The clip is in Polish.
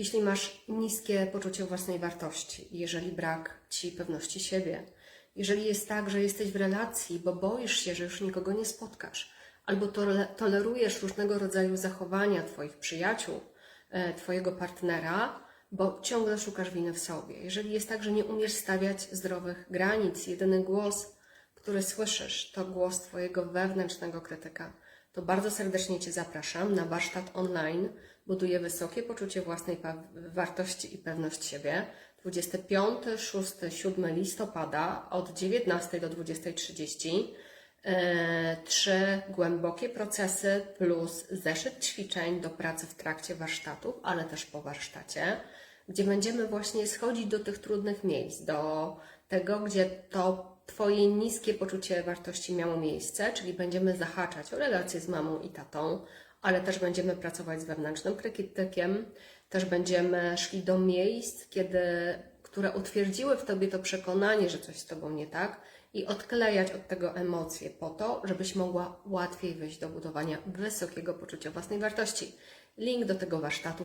Jeśli masz niskie poczucie własnej wartości, jeżeli brak ci pewności siebie, jeżeli jest tak, że jesteś w relacji, bo boisz się, że już nikogo nie spotkasz, albo tole- tolerujesz różnego rodzaju zachowania Twoich przyjaciół, e, Twojego partnera, bo ciągle szukasz winy w sobie. Jeżeli jest tak, że nie umiesz stawiać zdrowych granic, jedyny głos, który słyszysz, to głos Twojego wewnętrznego krytyka, to bardzo serdecznie Cię zapraszam na warsztat online. Buduję wysokie poczucie własnej wartości i pewność siebie. 25, 6, 7 listopada od 19 do 20.30. E, trzy głębokie procesy plus zeszyt ćwiczeń do pracy w trakcie warsztatów, ale też po warsztacie, gdzie będziemy właśnie schodzić do tych trudnych miejsc, do tego, gdzie to Twoje niskie poczucie wartości miało miejsce, czyli będziemy zahaczać o relacje z mamą i tatą, ale też będziemy pracować z wewnętrznym krytykiem, też będziemy szli do miejsc, kiedy, które utwierdziły w Tobie to przekonanie, że coś z Tobą nie tak i odklejać od tego emocje po to, żebyś mogła łatwiej wyjść do budowania wysokiego poczucia własnej wartości. Link do tego warsztatu